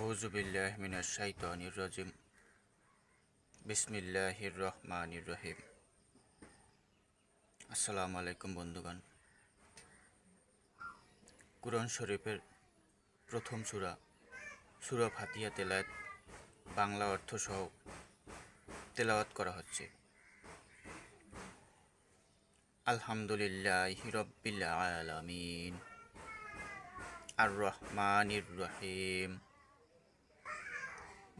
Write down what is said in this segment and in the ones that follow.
আউযু বিল্লাহি মিনাশ শাইতানির রাজিম বিসমিল্লাহির রহমানির রহিম আসসালামু আলাইকুম বন্ধুগণ। কুরআন শরীফের প্রথম সূরা সূরা ফাতিহা তেলাওয়াত, বাংলা অর্থ সহ তেলাওয়াত করা হচ্ছে। আলহামদুলিল্লাহি রাব্বিল আলামিন। আর রহমানির রহিম।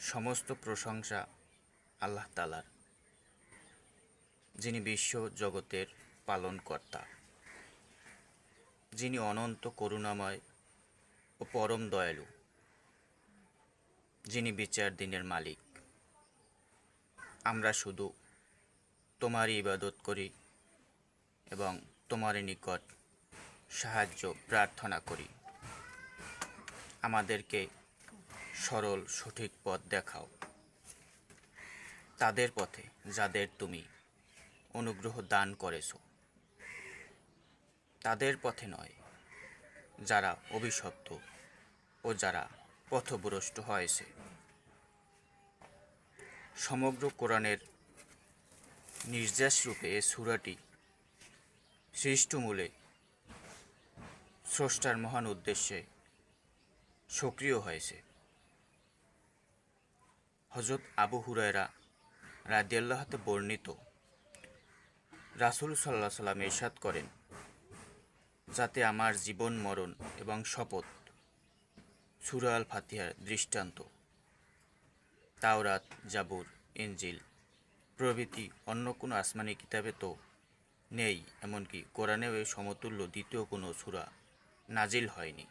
সমস্ত প্রশংসা আল্লাহ তালার যিনি বিশ্ব জগতের পালনকর্তা, যিনি অনন্ত করুণাময় ও পরম দয়ালু, যিনি বিচার দিনের মালিক। আমরা শুধু তোমারই ইবাদত করি এবং তোমারই নিকট সাহায্য, প্রার্থনা করি। আমাদেরকে সরল সঠিক পথ দেখাও। তাদের পথে, যাদের তুমি অনুগ্রহ দান করেছ। তাদের পথে নয়, যারা অভিশপ্ত ও যারা পথভ্রষ্ট হয়েছে। সমগ্র কোরআনের নির্যাস রূপে এ সুরাটি সৃষ্টমূলে স্রষ্টার মহান উদ্দেশ্যে সক্রিয় হয়েছে। হজরত আবু হুরায়রা রাদিয়াল্লাহতে বর্ণিত। রাসুল সাল্লাহ সাল্লাম এরশাদ করেন, যাতে আমার জীবন মরণ এবং শপথ সুরা আল ফাতিহার দৃষ্টান্ত, তাওরাত, জাবুর, ইনজিল প্রভৃতি অন্য কোনো আসমানি কিতাবে তো নেই, এমনকি কোরআনেও এর সমতুল্য দ্বিতীয় কোনো সুরা নাজিল হয়নি।